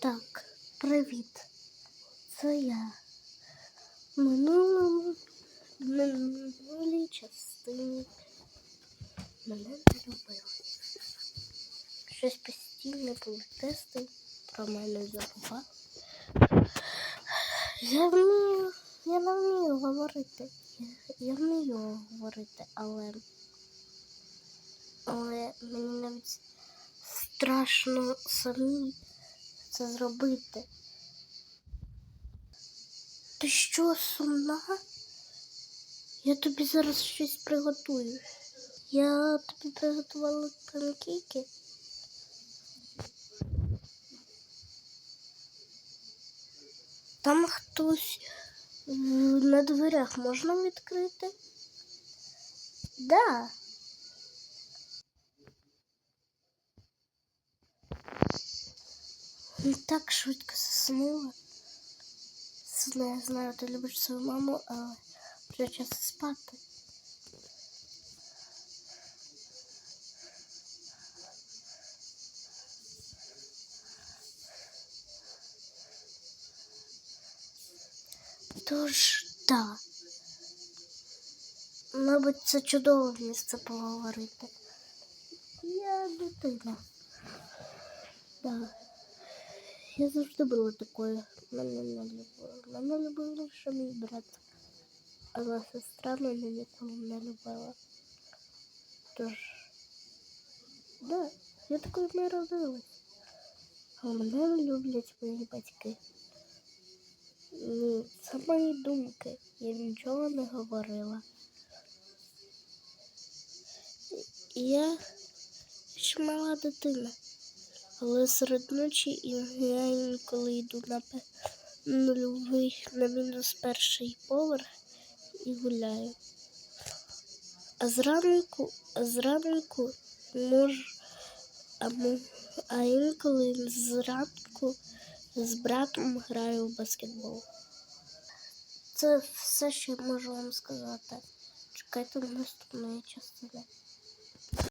Так, привіт. Це я. Минулому минулій частині мене не любили. Щось постійно були тести про мене забував. Я вмію, я не вмію говорити. Я, вмію говорити, але, але мені навіть страшно самі це зробити. Ти що, сумна? Я тобі зараз щось приготую. Я тобі приготувала панкейки. Там хтось на дверях можна відкрити? Да. Ну, Так швидко заснула. Знаю, знаю, ти любиш свою маму, але вже час спати. Тож, так. Мабуть, це чудове місце поговорити. Я дитина. Да. Я завжди була такою. Мене не любила. Мене любив лише мій брат. Але сестра мене ніколи не любила. Тож, да, я такою не родилась. А мене не люблять мої батьки. Ні, це мої думки. Я нічого не говорила. Я ще мала дитина. Але серед ночі я інколи йду на нульовий на мінус перший поверх і гуляю. А зранку, а зранку можу, а, а інколи зранку з братом граю в баскетбол. Це все, що я можу вам сказати. Чекайте наступної частини.